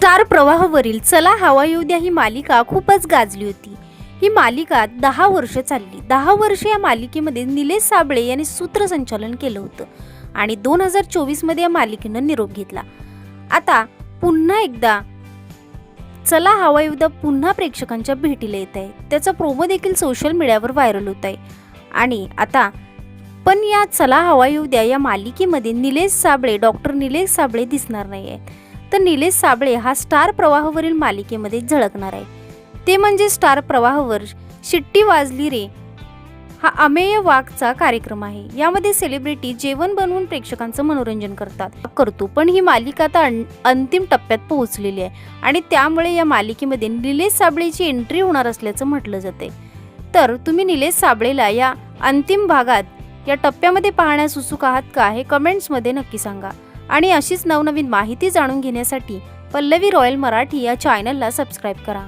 Star प्रवाहावरील चला हवा येऊ द्या ही मालिका खूपच गाजली होती. ही मालिका दहा वर्ष चालली. दहा वर्ष या मालिकेमध्ये निलेश साबळे यांनी सूत्रसंचालन केलं होतं आणि दोन हजार चोवीसमध्ये या मालिकेनं निरोप घेतला. आता पुन्हा एकदा चला हवा येऊ द्या पुन्हा प्रेक्षकांच्या भेटीला येत आहे. त्याचा प्रोमो देखील सोशल मीडियावर व्हायरल होत आहे. आणि आता पण या चला हवा येऊ द्या या मालिकेमध्ये निलेश साबळे डॉक्टर निलेश साबळे दिसणार नाही आहेत तर निलेश साबळे हा स्टार प्रवाहावरील मालिकेमध्ये झळकणार आहे. ते म्हणजे स्टार प्रवाहावर शिट्टी वाजली रे. हा अमेय वाघचा कार्यक्रम आहे. यामध्ये सेलिब्रिटी जेवण बनवून प्रेक्षकांचं मनोरंजन करतात. करतो पण ही मालिका आता अं- अंतिम टप्प्यात पोहोचलेली आहे. आणि त्यामुळे या मालिकेमध्ये निलेश साबळेची एंट्री होणार असल्याचं म्हटलं जाते तर तुम्ही निलेश साबळेला या अंतिम भागात या टप्प्यामध्ये पाहण्यास उत्सुक आहात का? हे कमेंट्समध्ये नक्की सांगा. आणि अशीच नवनवीन माहिती जाणून घेण्यासाठी पल्लवी रॉयल मराठी या चॅनलला सबस्क्राईब करा.